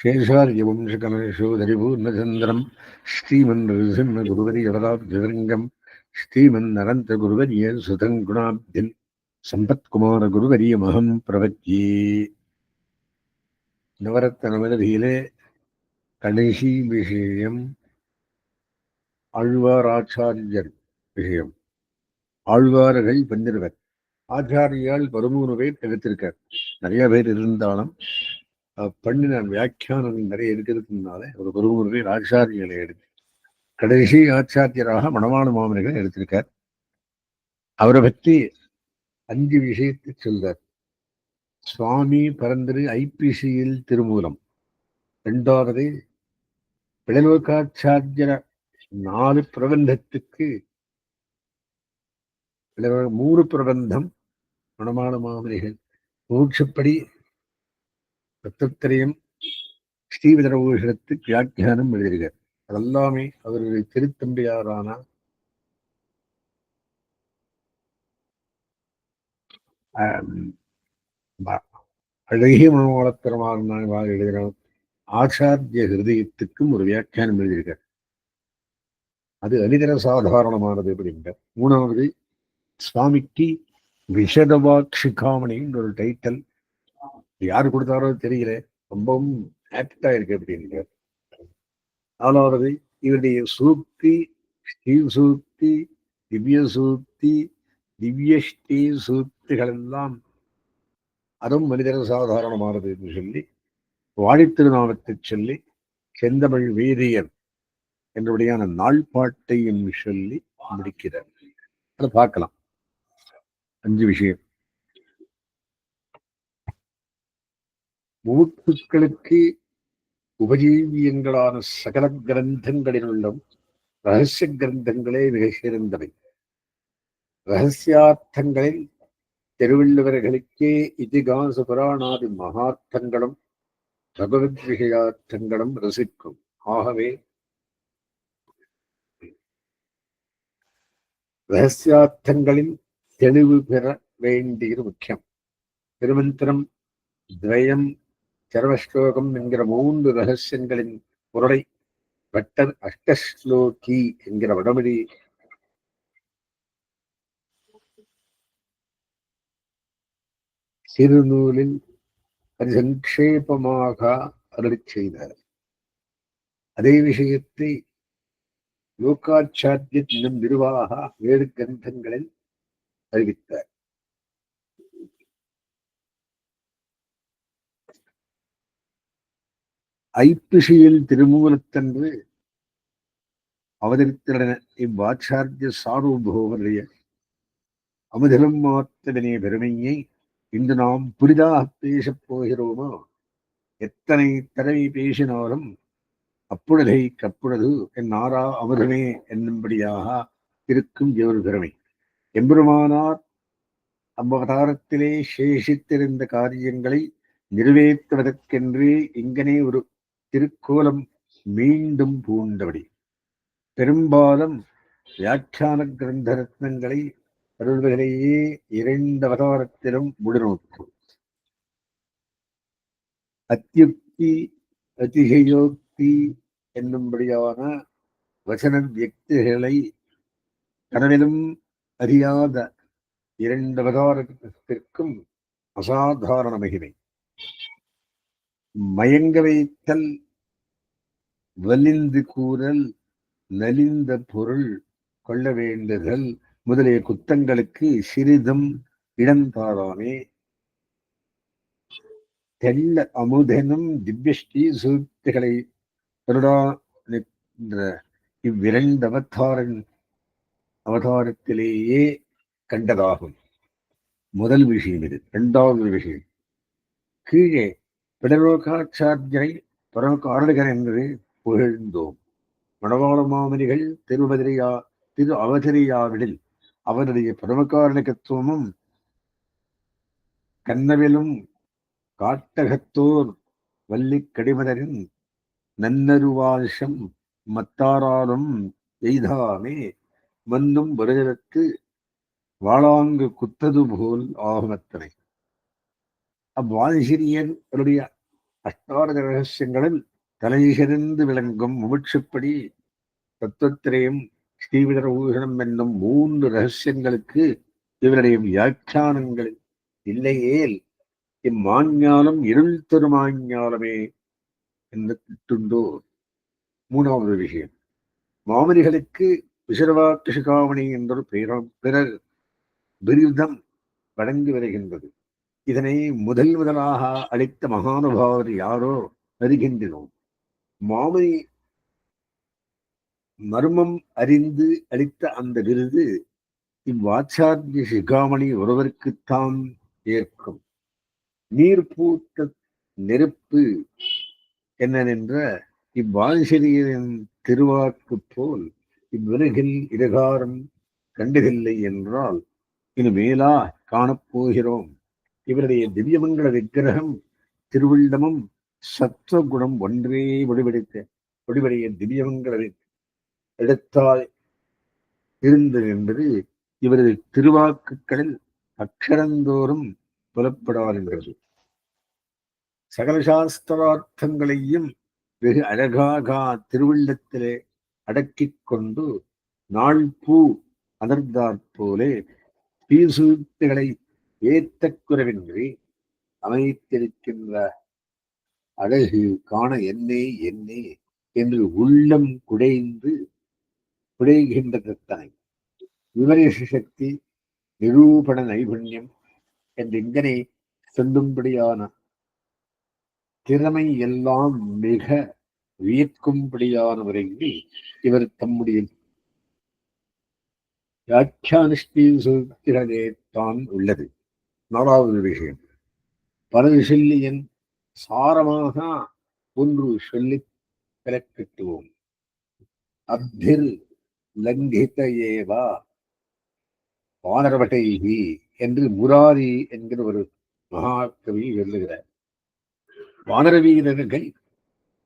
சேஷாரியவம்சகமேஷோதரிபூர்ணச்சந்திரம் ஸ்ரீமன் நரசிம்மகுருவரியவதாப்திதங்கம் ஸ்ரீமன் நரந்த குருவரிய சுதங்குணாப்தின் சம்பத்குமார குருவரியமகம் பிரவத்யே நவரத்தனமனதியிலே கடைசி விஷயம் ஆழ்வாராச்சாரியர் விஷயம் ஆழ்வார்கள் பந்திருவர் ஆச்சாரியால் பதிமூணு பேர் எடுத்திருக்கார் நிறைய பேர் இருந்தாலும் பண்ணி நான் வியாக்கியானங்கள் நிறைய இருக்கிறதுனால ஒரு பதிமூணு ஆச்சாரியர்களை எடுத்து கடைசி ஆச்சாரியராக மணவாள மாமனிகளை எடுத்திருக்கார். அவரை பற்றி அஞ்சு விஷயத்தை சொல்றார். சுவாமி பரந்தரு ஐபிசியில் திருமூலம். ரெண்டாவது பிளலோகாச்சாரியர நாலு பிரபந்தத்துக்கு மூணு பிரபந்தம் மணமான மாமனிகள் மூச்சுப்படி தத்துவத்திரையும் ஸ்ரீவிதரபூஷணத்துக்கு வியாக்கியானம் எழுதியிருக்கார் அதெல்லாமே அவருடைய திருத்தம்பியாரான அழகிய மனோளத்திரமாக எழுதினார் ஆச்சாரிய ஹிருதயத்துக்கும் ஒரு வியாக்கியானம் எழுதியிருக்கார் அது அனிதர சாதாரணமானது அப்படின்ற. மூணாவது சுவாமிக்கு விஷதவாக்ஷிகாமணின்னு ஒரு டைட்டில் யார் கொடுத்தாரோ தெரியல. ரொம்பவும் ஆக்டா இருக்கு அப்படின்ற நாலாவது இவருடைய சூக்தி ஸ்ரீ சூக்தி திவ்ய சூக்தி திவ்யஷ்டி சூக்திகள் எல்லாம் அதுவும் மனிதன சாதாரணமானது என்று சொல்லி வாழித்திருநாமத்தை சொல்லி செந்தமிழ் வேதியர் என்றபடியான நாள்பாட்டையும் சொல்லி முடிக்கிறார். அதை பார்க்கலாம். அஞ்சு விஷயம். மூத்துக்களுக்கு உபஜீவியங்களான சகல கிரந்தங்களிலும் ரகசிய கிரந்தங்களே மிக சிறந்தவை. ரகசியார்த்தங்களில் திருவள்ளுவர்களுக்கே இதிகாச புராணாதி மகார்த்தங்களும் பகவத் விஷயார்த்தங்களும் ரசிக்கும். ஆகவே ரகசியார்த்தங்களில் தெளிவு பெற வேண்டியது முக்கியம். திருமந்திரம் துவயம் சரவஸ்லோகம் என்கிற மூன்று ரகசியங்களின் குரலை பட்டர் அஷ்டஸ்லோகி என்கிற வடமொழி சிறுநூலில் சங்கேபமாக அருளி செய்தார். அதே விஷயத்தை லோகாச்சாரிய தினம் நிர்வாக வேறு கிரந்தங்களில் அறிவித்தார். ஐப்பிஷியில் திருமூலத்தன்று அவதரித்திருந்த இவ்வாச்சாரிய சார்வபௌமருடைய அமுதலம் மாத்தவனே பெருமையை இன்று நாம் புரிதாக பேசப் போகிறோமோ? எத்தனை தடவை பேசினாலும் அப்புழதை கப்புழது என் ஆறா அமுதமே என்னும்படியாக இருக்கும் ஒரு பெருமை. எம்பெருமானார் அவ்வதாரத்திலே சேஷித்திருந்த காரியங்களை நிறைவேற்றுவதற்கென்று இங்கனே ஒரு திருக்கோலம் மீண்டும் பூண்டபடி. பெரும்பாலும் வியாக்கியான கிரந்த ரத்னங்களை அருள்வதிலேயே இரண்டு அவதாரத்திலும் முழுநோக்கும் அத்தியுக்தி அதிகயோக்தி என்னும்படியான வசன வியக்திகளை கனவிலும் அறியாத இரண்டு அவதாரத்திற்கும் அசாதாரண மகிமை. மயங்க வைத்தல் வலிந்து கூறல் நலிந்த பொருள் கொள்ள வேண்டுதல். முதலிய குத்தங்களுக்கு சிறிதும் இடந்தாராமே தெல்ல அமுதனும் திவ்யஸ்ரீ சூக்திகளை கருடா இவ்விரண்டு அவதாரன் அவதாரத்திலேயே கண்டதாகும். முதல் விஷயம் இது. இரண்டாவது விஷயம். கீழே பிடலோகாச்சாரியரை பரமகாரணகர் என்று புகழ்ந்தோம். மணவாள மாமனிகள் திருவதிரியா திரு அவதரியாவிடில் அவருடைய பரமகாரணகத்துவமும் கண்ணவிலும் காட்டகத்தோர் வள்ளி கடிமதரின் நன்னருவாசம் மத்தாராலும் எய்தாமே மன்னும் வருடத்து வாழாங்கு குத்தது போல் ஆகுமத்தனை அவ்வாதிசிரியன் அவருடைய அஷ்டாரத ரகசியங்களில் தலைசிறந்து விளங்கும் முமுட்சுப்படி தத்துவத்திரையும் ஸ்ரீவிடர் ஊகணம் என்னும் மூன்று ரகசியங்களுக்கு இவருடைய வியாக்கியானங்கள் இல்லையேல் இம்மாஞ்ஞானம் இருள் திருமாஞ்ஞானமே என்று திட்டுண்டோ மூணாவது விஷயம். மாமனிகளுக்கு விசரவாக்கு சிகாமணி என்றொரு பெயரும் பிறர் விருதம் வழங்கி வருகின்றது. இதனை முதல் முதலாக அளித்த மகானுபாவர் யாரோ அறிகின்றனோம் மாமணி மர்மம் அறிந்து அளித்த அந்த விருது இவ்வாச்சாரிய சிகாமணி ஒருவருக்குத்தான் ஏற்கும். நீர் பூத்த நெருப்பு என்னென்ற இவ்வாஞ்சரியரின் திருவாக்கு போல் இவ்விறகில் இடகாரம் கண்டதில்லை என்றால் இனி மேலா காணப்போகிறோம். இவருடைய திவ்யமங்கள விக்கிரகம் திருவில்லமும் சத்துவகுணம் ஒன்றே முடிவெடுத்த முடிவடைய திவ்யமங்கள எடுத்தால் இருந்தது என்பது இவரது திருவாக்குகளில் அக்ஷரந்தோறும் புலப்படாதுங்கிறது சகல சாஸ்திரார்த்தங்களையும் வெகு அழகாக திருவிள்ளத்திலே அடக்கிக் கொண்டு நாள் பூ அனர்ந்தாற்போலே பீசூட்டுகளை ஏத்த ஏத்தக்குறவின்றி அமைத்திருக்கின்ற அழகு காண என்னே என்னே என்று உள்ளம் குடைந்து குடைகின்ற தத்தனை. சக்தி நிரூபண நைபுண்யம் என்று இங்கனை சொல்லும்படியான திறமை எல்லாம் மிக வியக்கும்படியான முறையில் இவர் தம்முடைய வியாக்கியானிஷ்டீ தான் உள்ளது. நாலாவது விஷயம். பலது சொல்லியன் சாரமாக ஒன்று சொல்லி விலக்கிட்டுவோம் அப்திர் லங்கித ஏவா வானரவட்டைகி என்று முராரி என்கிற ஒரு மகாகவி எழுதுகிறார். வானர வீரர்கள்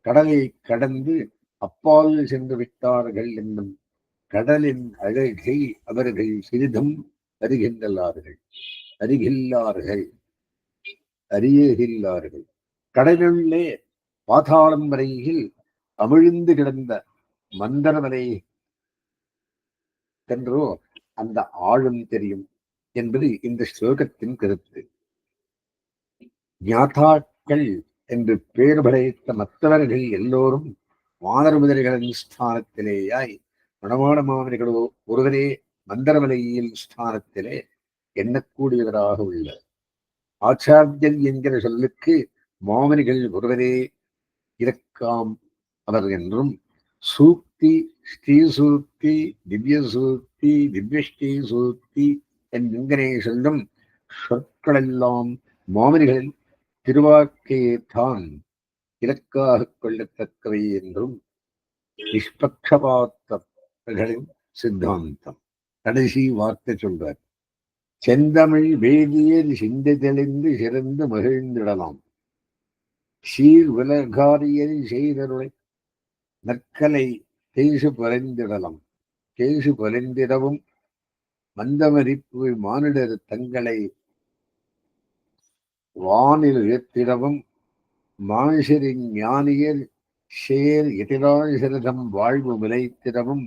கடலை கடந்து அப்பால் சென்று விட்டார்கள் என்னும் கடலின் அழகை அவர்கள் சிறிதும் அறிகின்றார்கள் அறிகில்லார்கள். அறியகில்லார்கள். கடலுள்ளே பாதாளம் வரையில் அமிழ்ந்து கிடந்த மந்தரவனை தென்றோ அந்த ஆழம் தெரியும் என்பது இந்த ஸ்லோகத்தின் கருத்து. ஞாதாக்கள் என்று பேர் படைத்த மற்றவர்கள் எல்லோரும் வானர முதலிகளின் ஸ்தானத்திலேயாய் மணவாள மாமனிகளோ ஒருவரே மந்தரமலையில் ஸ்தானத்திலே எண்ணக்கூடியவராக உள்ளார் ஆச்சாரியன் என்கிற சொல்லுக்கு மாமனிகள் ஒருவரே இறக்காம் அவர் என்றும் சூக்தி ஸ்ரீ சூக்தி திவ்ய சூக்தி திவ்யஸ்ரீ சூக்தி என்கிற சொல்லும் சொற்களெல்லாம் மாமனிகள் திருவாக்கையே தான் இலக்காக கொள்ளத்தக்கவை என்றும் நிஷ்பக்ஷபாத்தர்களின் சித்தாந்தம். கடைசி வார்த்தை சொல்றார் செந்தமிழ் வேதியர் சிந்தை தெளிந்து சிறந்து மகிழ்ந்திடலாம். சீர் விலகாரியர் செய்தருளை நற்கலை தேசு பறைந்திடலாம். தேசு பறைந்திடவும் மந்தமரிப்பு மானிடர் தங்களை வானில் உயர்த்திடவும் மானுஷரின் ஞானியர் சேர் எதிராசிரதம் வாழ்வு விளைத்திடவும்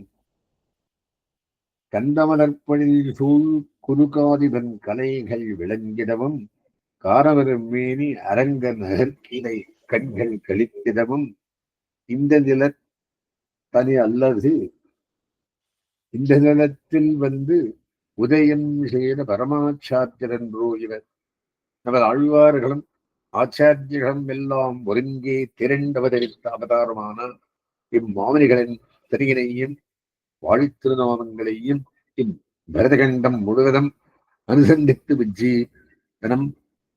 கந்தமலர்பணில் சூழ் குறுகாதிபன் கலைகள் விளங்கிடவும் காரவரம் மேனி அரங்க நகர்கிளை கண்கள் கழித்திடவும் இந்த நில தனி அல்லது இந்த நிலத்தில் வந்து உதயம் செய்த பரமாச்சாரியரன்றோ இவர். நமது ஆழ்வார்களும் ஆச்சாரியர்களும் எல்லாம் ஒருங்கே திரண்டவதரித்த அவதாரமான இம்மாமனிகளின் திரையினையும் வாழ்த்திருநாமங்களையும் பரதகண்டம் முழுவதும் அனுசந்தித்து விஜ்ஜீவனம்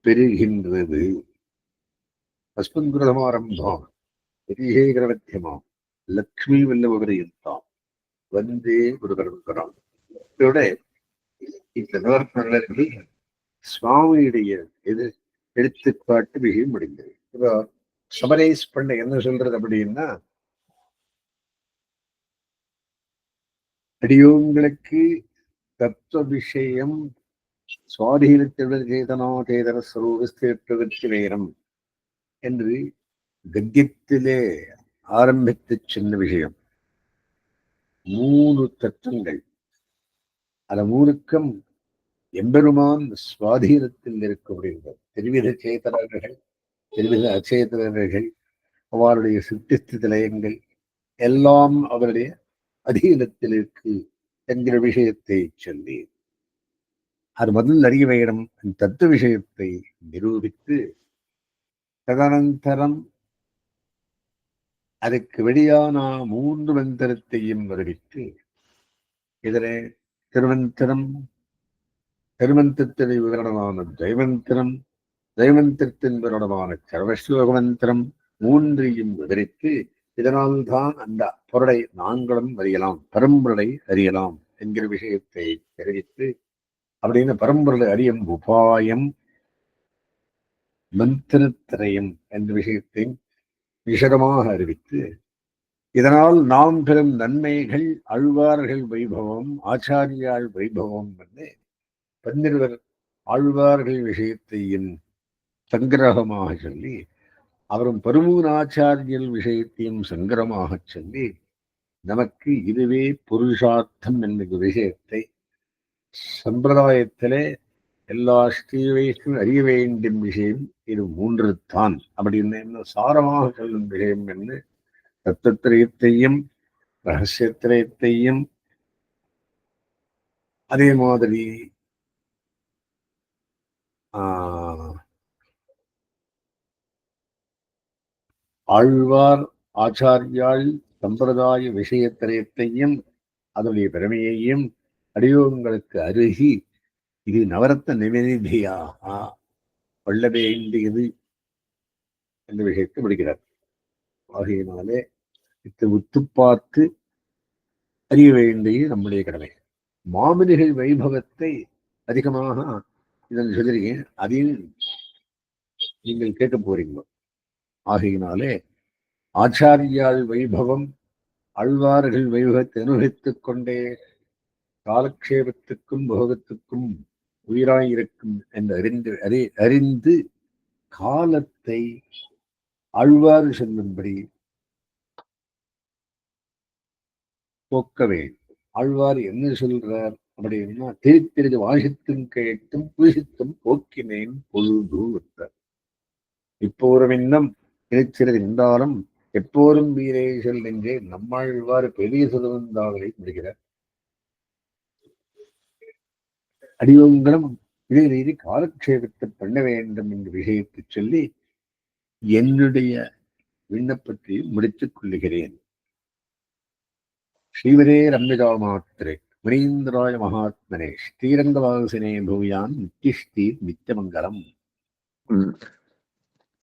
பெறுகின்றது. அஸ்மத்குரதமாரம்பம் பெரியகரவத்தியமாம் லக்ஷ்மி வல்லபரியந்தாம் வந்தே ஒரு இதோட இந்த நவர்ணர்கள் சுவாமியுடைய இது எடுத்துக்காட்டு மிக முடிந்தது. இப்போ சமரைஸ் பண்ண என்ன சொல்றது அப்படின்னா அடியோங்களுக்கு தத்துவ விஷயம் சேதனோ சேதனா சேதன ஸ்வரூபஸ்தேற்றதற்கு நேரம் என்று கத்தியத்திலே ஆரம்பித்து சின்ன விஷயம். மூணு தத்துவங்கள். அந்த மூணுக்கும் எம்பெருமான் சுவாதீனத்தில் இருக்கக்கூடியவர். திருவித சேதனர்கள் திருவித அச்சேதனர்கள் அவருடைய சித்திஸ்தி நிலையங்கள் எல்லாம் அவருடைய அதீனத்தில் இருக்கு என்கிற விஷயத்தை சொல்லி அது முதல் அறிய வேண்டும் தத்துவ விஷயத்தை நிரூபித்து ததனந்தரம் அதுக்கு வெளியான மூன்று மந்திரத்தையும் வருவித்து இதனை திருமந்திரம் திருமந்திரத்தின் விவரணமான தெய்வந்திரம் தைவந்திரத்தின் விவரணமான சர்வஸ்லோக மந்திரம் மூன்றையும் விவரித்து இதனால்தான் அந்த பொருளை நாங்களும் அறியலாம் பரம்பொருளை அறியலாம் என்கிற விஷயத்தை தெரிவித்து அப்படின்னு பரம்பொருளை அறியும் உபாயம் மந்திரத்திரயம் என்ற விஷயத்தை விஷதமாக அறிவித்து இதனால் நாம் பெறும் நன்மைகள் அழ்வார்கள் வைபவம் ஆச்சாரியாள் வைபவம் என்று பன்னிருவர் ஆழ்வார்கள் விஷயத்தையும் சங்கிரகமாக சொல்லி அவரும் பருமூனாச்சாரியல் விஷயத்தையும் சங்கரமாக சொல்லி நமக்கு இதுவே புருஷார்த்தம் என்கிற விஷயத்தை சம்பிரதாயத்திலே எல்லா ஸ்ரீவைக்கும் அறிய வேண்டும் விஷயம் இது மூன்று தான் அப்படின்னு என்ன சாரமாக சொல்லும் விஷயம் என்று தத்துவத்திரயத்தையும் ரகசியத்திரயத்தையும் அதே மாதிரி ஆஹ் ஆழ்வார் ஆச்சாரியால் சம்பிரதாய விஷயத்திரயத்தையும் அதனுடைய பெருமையையும் அடியோகங்களுக்கு அருகி இது நவரத்ன நிவேதியாக கொள்ள வேண்டியது என்ற விஷயத்தை முடிக்கிறார் ஆகையினாலே இதை உத்து பார்த்து அறிய வேண்டியது நம்முடைய கடமை. மாமனிகள் வைபவத்தை அதிகமாக இதன் சொல்லிருக்கேன் அதையும் நீங்கள் கேட்க போறீங்க ஆகையினாலே ஆச்சாரியால் வைபவம் அழ்வார்கள் வைபவத்தை அனுபவித்துக் கொண்டே காலக்ஷேபத்துக்கும் போகத்துக்கும் உயிராயிருக்கும் என்று அறிந்து அறி அறிந்து காலத்தை அழ்வாறு செல்லும்படி போக்க வேண்டும் ஆழ்வார் என்ன சொல்றார் அப்படின்னா திருத்திருது வாசித்தும் கேட்டும் பூசித்தும் போக்கினேன் பொழுது விட்டார் ஒரு இன்னும் திருச்சிறது இருந்தாலும் எப்போதும் வீரே சொல் என்றே நம்மாழ்வார் பெரிய சுதந்தாவதை முடிகிறார் அடியோங்களும் இதே ரீதி காலக்ஷேபத்தை பண்ண வேண்டும் என்ற விஷயத்தை சொல்லி என்னுடைய விண்ணப்பத்தை முடித்துக் கொள்ளுகிறேன். ஸ்ரீவரே ரம்யதா மாத்திரே முனீந்திராய மகாத்மனே ஸ்ரீரங்கவாசினே பூயான் நித்திஷ்டி நித்தியமங்கலம்